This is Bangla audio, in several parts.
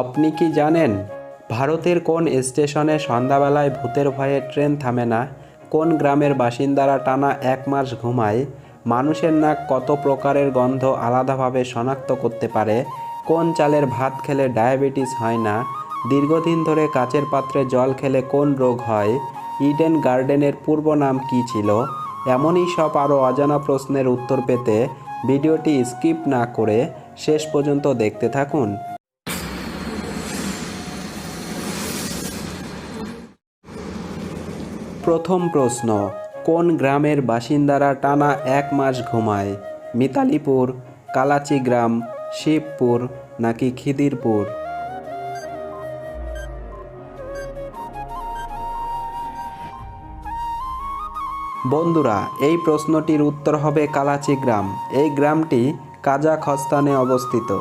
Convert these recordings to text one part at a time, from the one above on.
আপনি কি জানেন ভারতের কোন স্টেশনে সন্ধ্যাবেলায় ভূতের ভয়ে ট্রেন থামে না? কোন গ্রামের বাসিন্দারা টানা এক মাস ঘুমায়? মানুষের নাক কত প্রকারের গন্ধ আলাদাভাবে শনাক্ত করতে পারে? কোন চালের ভাত খেলে ডায়াবেটিস হয় না? দীর্ঘদিন ধরে কাচের পাত্রে জল খেলে কোন রোগ হয়? ইডেন গার্ডেনের পূর্ব নাম কী ছিল? এমনই সব আরও অজানা প্রশ্নের উত্তর পেতে ভিডিওটি স্কিপ না করে শেষ পর্যন্ত দেখতে থাকুন। প্রথম প্রশ্ন, কোন গ্রামের বাসিন্দারা টানা এক মাস ঘুমায়? মিতালিপুর কালাচি গ্রাম শিবপুর নাকি খিদিরপুর? বন্ধুরা, এই প্রশ্নটির উত্তর হবে কালাচি গ্রাম এই গ্রামটি কাজাখস্তানে অবস্থিত।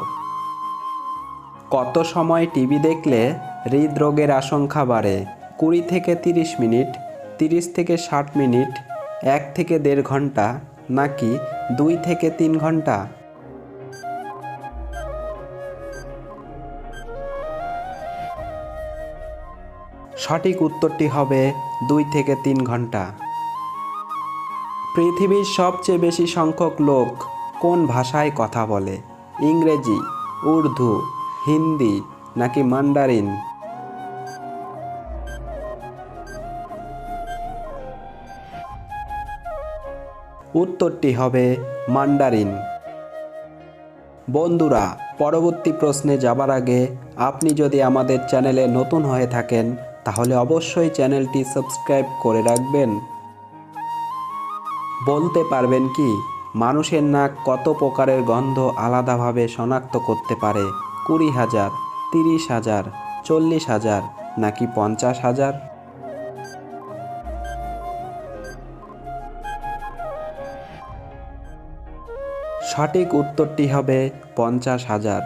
কত সময় টিভি দেখলে হৃদরোগের আশঙ্কা বাড়ে? কুড়ি থেকে তিরিশ মিনিট। তিরিশ থেকে ষাট মিনিট, এক থেকে দেড় ঘণ্টা, নাকি দুই থেকে তিন ঘণ্টা? সঠিক উত্তরটি হবে দুই থেকে তিন ঘণ্টা। পৃথিবীর সবচেয়ে বেশি সংখ্যক লোক কোন ভাষায় কথা বলে? ইংরেজি, উর্দু, হিন্দি, নাকি মান্ডারিন উত্তরটি হবে মান্ডারিন। বন্ধুরা, পরবর্তী প্রশ্নে যাবার আগে আপনি যদি আমাদের চ্যানেলে নতুন হয়ে থাকেন, তাহলে অবশ্যই চ্যানেলটি সাবস্ক্রাইব করে রাখবেন। বলতে পারবেন কি, মানুষের নাক কত প্রকারের গন্ধ আলাদাভাবে শনাক্ত করতে পারে? কুড়ি হাজার, তিরিশ হাজার, চল্লিশ হাজার, নাকি পঞ্চাশ হাজার? সঠিক উত্তরটি হবে পঞ্চাশ হাজার।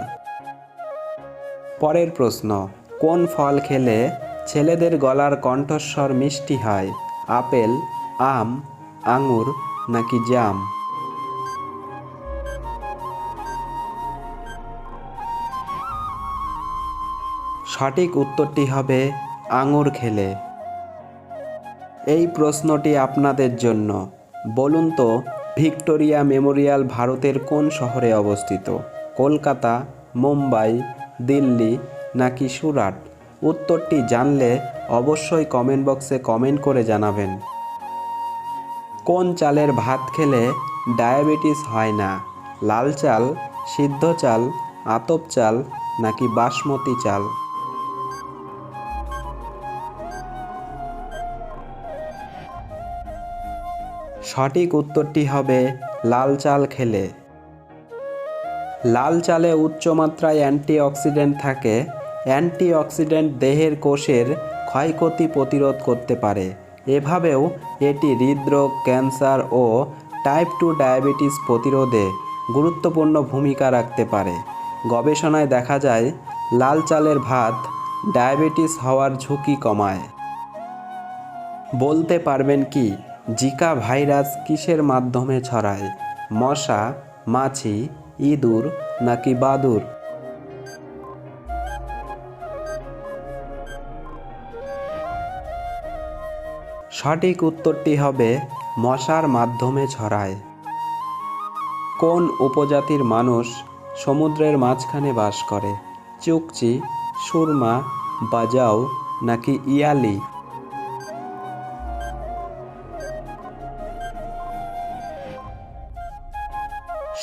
পরের প্রশ্ন, কোন ফল খেলে ছেলেদের গলার কণ্ঠস্বর মিষ্টি হয়? আপেল, আম, আঙুর নাকি জাম? সঠিক উত্তরটি হবে আঙুর খেলে। এই প্রশ্নটি আপনাদের জন্য। বলুন তো ভিক্টোরিয়া মেমোরিয়াল ভারতের কোন শহরে অবস্থিত? কলকাতা, মুম্বাই, দিল্লি নাকি সুরাট? উত্তরটি জানলে অবশ্যই কমেন্ট বক্সে কমেন্ট করে জানাবেন। কোন চালের ভাত খেলে ডায়াবেটিস হয় না? লাল চাল, সিদ্ধ চাল, আতপ চাল নাকি বাসমতি চাল? সঠিক উত্তরটি হবে লাল চাল খেলে। লাল চালে উচ্চমাত্রায় অ্যান্টিঅক্সিডেন্ট থাকে। অ্যান্টিঅক্সিডেন্ট দেহের কোষের ক্ষয়ক্ষতি প্রতিরোধ করতে পারে। এভাবেও এটি হৃদরোগ, ক্যান্সার ও টাইপ টু ডায়াবেটিস প্রতিরোধে গুরুত্বপূর্ণ ভূমিকা রাখতে পারে। গবেষণায় দেখা যায়, লাল চালের ভাত ডায়াবেটিস হওয়ার ঝুঁকি কমায়। বলতে পারবেন কি? জিকা ভাইরাস কিসের মাধ্যমে ছড়ায়? মশা, মাছি, ইঁদুর নাকি বাদুর? সঠিক উত্তরটি হবে মশার মাধ্যমে ছড়ায়। কোন উপজাতির মানুষ সমুদ্রের মাঝখানে বাস করে? চুকচি, সুরমা, বাজাও নাকি ইয়ালি?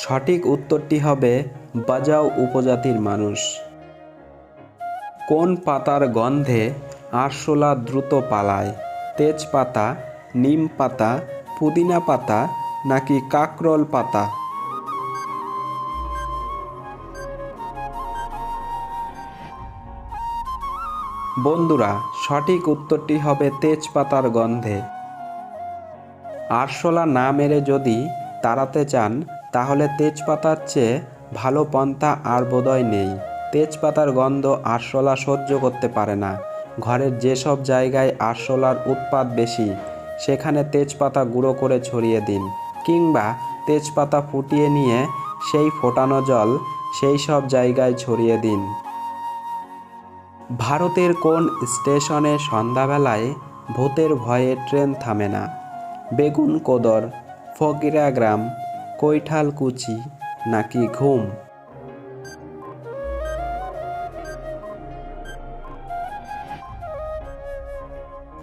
সঠিক উত্তরটি হবে বাজাও উপজাতির মানুষ। কোন পাতার গন্ধে আরশোলা দ্রুত পালায়? তেজপাতা, নিম পাতা, পুদিনা পাতা নাকি কাকরল পাতা? বন্ধুরা, সঠিক উত্তরটি হবে তেজপাতার গন্ধে। আরশোলা না মেরে যদি তাড়াতে চান তাহলে তেজপাতার চেয়ে ভালো পন্থা আর বোধহয় নেই। তেজপাতার গন্ধ আরশোলা সহ্য করতে পারে না। ঘরের যেসব জায়গায় আরশোলার উৎপাদ বেশি, সেখানে তেজপাতা গুঁড়ো করে ছড়িয়ে দিন কিংবা তেজপাতা ফুটিয়ে নিয়ে সেই ফোটানো জল সেই সব জায়গায় ছড়িয়ে দিন। ভারতের কোন স্টেশনে সন্ধ্যাবেলায় ভূতের ভয়ে ট্রেন থামে না? বেগুন কোদর ফকিরাগ্রাম কৈঠালকুচি নাকি ঘুম?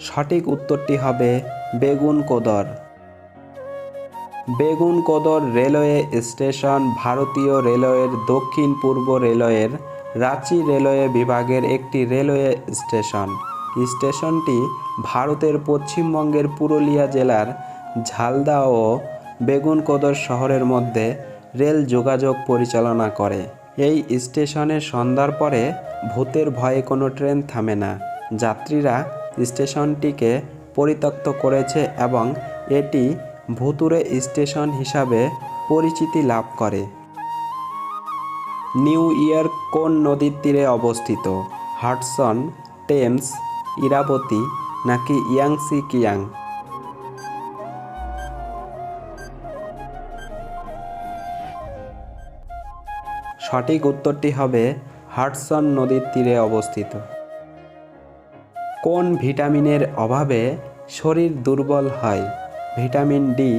সঠিক উত্তরটি হবে বেগুন কোদর। বেগুন কোদর রেলওয়ে স্টেশন ভারতীয় রেলওয়ের দক্ষিণ পূর্ব রেলওয়ের রাঁচি রেলওয়ে বিভাগের একটি রেলওয়ে স্টেশন। স্টেশনটি ভারতের পশ্চিমবঙ্গের পুরুলিয়া জেলার ঝালদা ও বেগুনকোদর শহরের মধ্যে রেল যোগাযোগ পরিচালনা করে। এই স্টেশনে সন্ধ্যার পরে ভূতের ভয়ে কোনো ট্রেন থামে না। যাত্রীরা স্টেশনটিকে পরিত্যক্ত করেছে এবং এটি ভুতুরে স্টেশন হিসাবে পরিচিতি লাভ করে। নিউ ইয়র্ক কোন নদীর তীরে অবস্থিত? হাটসন, টেমস, ইরাবতী নাকি ইয়াংসি কিয়াং? সঠিক উত্তরটি হবে হাটসন নদীর তীরে অবস্থিত। কোন ভিটামিনের অভাবে শরীর দুর্বল হয়? Vitamin D,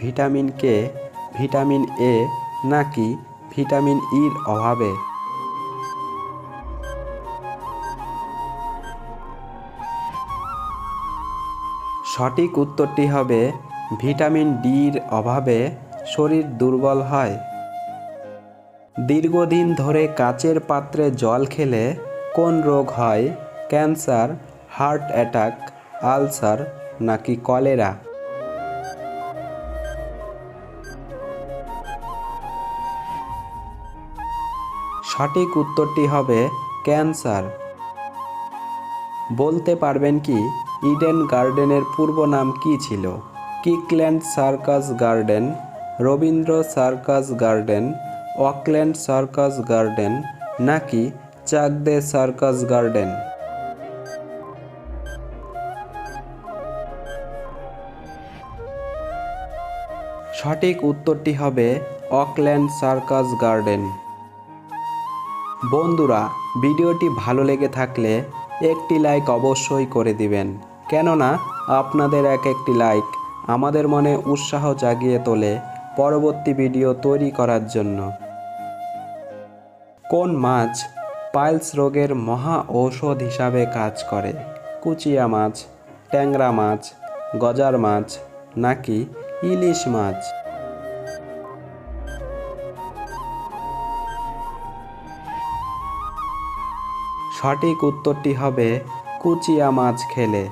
vitamin K, vitamin A নাকি ভিটামিন ইর অভাবে? সঠিক উত্তরটি হবে ভিটামিন ডির অভাবে শরীর দুর্বল হয়। দীর্ঘদিন ধরে কাচের পাত্রে জল খেলে কোন রোগ হয়? ক্যান্সার, হার্ট অ্যাটাক, আলসার নাকি কলেরা? সঠিক উত্তরটি হবে ক্যান্সার। বলতে পারবেন কি, ইডেন গার্ডেনের পূর্ব নাম কি ছিল? Kirkland circus garden, Rabindra circus garden Auckland circus garden নাকি চাকদে সার্কাস গার্ডেন? সঠিক উত্তরটি হবে অকল্যান্ড সার্কাস গার্ডেন। বন্ধুরা, ভিডিওটি ভালো লেগে থাকলে একটি লাইক অবশ্যই করে দিবেন। কেননা, আপনাদের এক একটি লাইক আমাদের মনে উৎসাহ জাগিয়ে তোলে পরবর্তী ভিডিও তৈরি করার জন্য। কোন মাছ পাইলস রোগের মহা ঔষধ হিসাবে কাজ করে? কুচিয়া মাছ, ট্যাংরা মাছ, গজার মাছ নাকি ইলিশ মাছ? সঠিক উত্তরটি হবে কুচিয়া মাছ খেলে।